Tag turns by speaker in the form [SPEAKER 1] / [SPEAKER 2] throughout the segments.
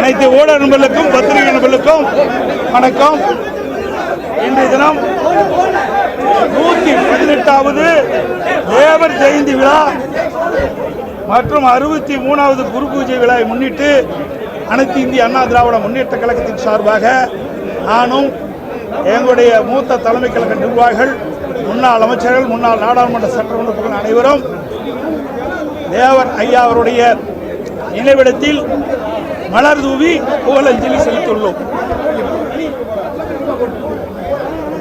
[SPEAKER 1] அனைத்து ஊடக நண்பர்களுக்கும் பத்திரிகை நண்பர்களுக்கும் வணக்கம். இன்றைய தினம் நூத்தி பதினெட்டாவது தேவர் ஜெயந்தி விழா மற்றும் அறுபத்தி மூணாவது குரு பூஜை விழாவை முன்னிட்டு அனைத்து இந்திய அண்ணா திராவிட முன்னேற்ற கழகத்தின் சார்பாக நானும் எங்களுடைய மூத்த தலைமை கழக நிர்வாகிகள் முன்னாள் அமைச்சர்கள் முன்னாள் நாடாளுமன்ற சட்டமன்ற உறுப்பினர்கள் அனைவரும் தேவர் ஐயா அவருடைய நினைவிடத்தில் மலர் தூவி புகழஞ்சலி செலுத்தியுள்ளோம்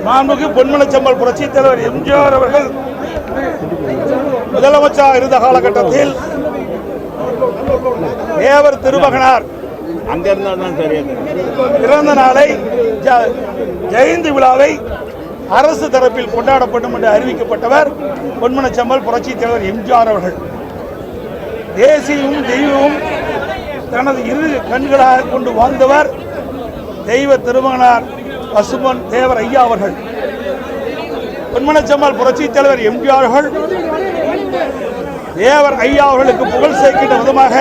[SPEAKER 1] மாண்புக்கு பொன்மனச்சம்பல் புரட்சித் தலைவர் எம்ஜிஆர் அவர்கள் முதலமைச்சராக இருந்த காலகட்டத்தில் தேவர் திருமகனார். பிறந்த நாளை ஜெயந்தி விழாவை அரசு தரப்பில் கொண்டாடப்படும் என்று அறிவிக்கப்பட்டவர் பொன்மனச்சம்பல் புரட்சித் தலைவர் எம்ஜிஆர் அவர்கள் தேசியமும் தெய்வமும் தனது இரு கண்களாக கொண்டு வாழ்ந்தவர் தெய்வ திருமகனார் பசுமன் தேவர் ஐயா அவர்கள். பொன்மனச்சம்மாள் புரட்சித் தலைவர் எம்ஜிஆர் அவர்கள் தேவர் ஐயா அவர்களுக்கு புகழ் சேர்க்கின்ற விதமாக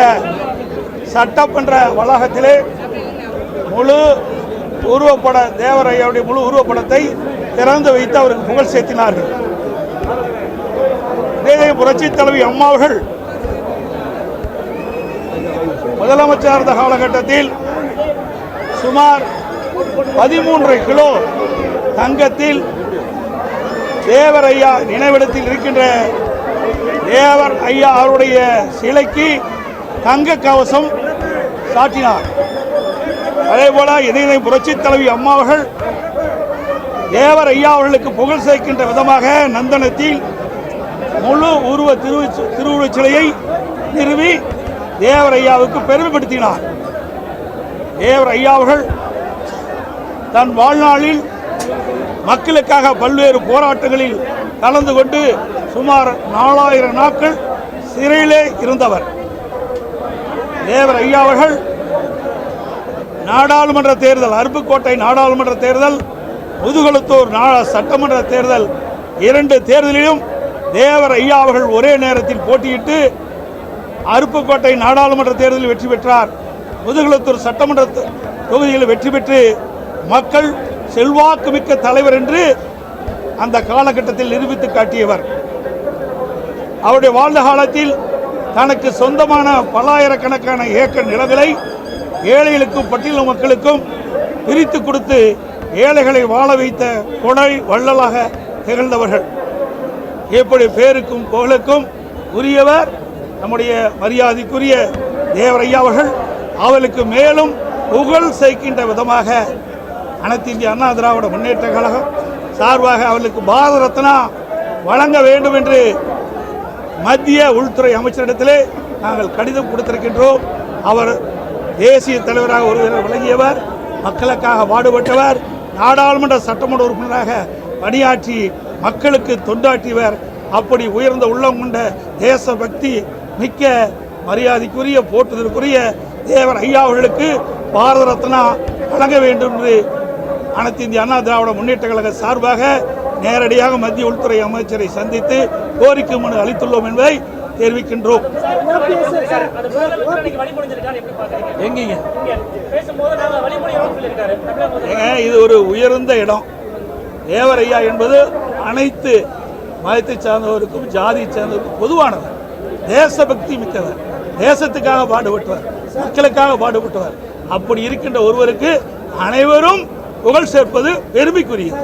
[SPEAKER 1] சட்டமன்ற வளாகத்திலே முழு உருவப்பட தேவர் ஐயாவுடைய முழு உருவப்படத்தை திறந்து வைத்து அவருக்கு புகழ் சேர்த்தினார்கள். இதே புரட்சித் தலைவி அம்மா அவர்கள் முதலமைச்சர் இருந்த காலகட்டத்தில் சுமார் பதிமூன்றரை கிலோ தங்கத்தில் தேவர் ஐயா நினைவிடத்தில் இருக்கின்ற தேவர் ஐயா அவருடைய சிலைக்கு தங்க கவசம் சாட்டினார் அதேபோல இதய புரட்சி தலைவி அம்மா அவர்கள் தேவர் ஐயா அவர்களுக்கு புகழ் சேர்க்கின்ற விதமாக நந்தனத்தில் முழு உருவ திரு திருவுருவச் சிலையை நிறுவி தேவர் ஐயாவுக்கு பெருமைப்படுத்தினார். தேவர் ஐயா அவர்கள் தன் வாழ்நாளில் மக்களுக்காக பல்வேறு போராட்டங்களில் கலந்து கொண்டு சுமார் நாலாயிரம் நாட்கள் சிறையிலே இருந்தவர். தேவர் ஐயா அவர்கள் நாடாளுமன்ற தேர்தல் அருப்புக்கோட்டை நாடாளுமன்ற தேர்தல் முதுகுளத்தூர் சட்டமன்ற தேர்தல் இரண்டு தேர்தலிலும் தேவர் ஐயா அவர்கள் ஒரே நேரத்தில் போட்டியிட்டு அருப்புக்கோட்டை நாடாளுமன்ற தேர்தலில் வெற்றி பெற்றார். முதுகுளத்தூர் சட்டமன்ற தொகுதியில் வெற்றி பெற்று மக்கள் செல்வாக்கு மிக்க தலைவர் என்று அந்த காலகட்டத்தில் நிரூபித்து காட்டியவர். அவருடைய வாழ்ந்த காலத்தில் தனக்கு சொந்தமான பல்லாயிரக்கணக்கான ஏக்கர் நிலங்களை ஏழைகளுக்கும் பட்டியல மக்களுக்கும் பிரித்து கொடுத்து ஏழைகளை வாழ வைத்த கொடை வள்ளலாக திகழ்ந்தவர்கள். எப்படி பேருக்கும் புகழுக்கும் உரியவர் நம்முடைய மரியாதைக்குரிய தேவரையா அவர்கள் அவளுக்கு மேலும் புகழ் சேர்க்கின்ற விதமாக அனைத்து இந்திய அண்ணா திராவிட முன்னேற்ற கழகம் சார்பாக அவளுக்கு பாரத ரத்னா வழங்க வேண்டும் என்று மத்திய உள்துறை அமைச்சரிடத்திலே நாங்கள் கடிதம் கொடுத்திருக்கின்றோம். அவர் தேசிய தலைவராக ஒருவர் விளங்கியவர் மக்களுக்காக பாடுபட்டவர் நாடாளுமன்ற சட்டமன்ற உறுப்பினராக பணியாற்றி மக்களுக்கு தொண்டாற்றியவர். அப்படி உயர்ந்த உள்ளம் கொண்ட தேசபக்தி மிக்க மரியாதைக்குரிய போற்றுதலுக்குரிய தேவர் ஐயா அவர்களுக்கு பாரத ரத்னா வழங்க வேண்டும் என்று அனைத்து இந்திய அண்ணா திராவிட முன்னேற்ற கழக சார்பாக நேரடியாக மத்திய உள்துறை அமைச்சரை சந்தித்து கோரிக்கை மனு அளித்துள்ளோம் என்பதை தெரிவிக்கின்றோம்.
[SPEAKER 2] அது
[SPEAKER 1] எங்கீங்க இது ஒரு உயர்ந்த இடம். தேவர் ஐயா என்பது அனைத்து மதத்தை சார்ந்தவருக்கும் ஜாதியை சார்ந்தவருக்கும் பொதுவானவர் தேசபக்தி மிக்கவர் தேசத்துக்காக பாடுபட்டவர் மக்களுக்காக பாடுபட்டவர் அப்படி இருக்கின்ற ஒருவருக்கு அனைவரும் புகழ் சேர்ப்பது பெருமைக்குரியது.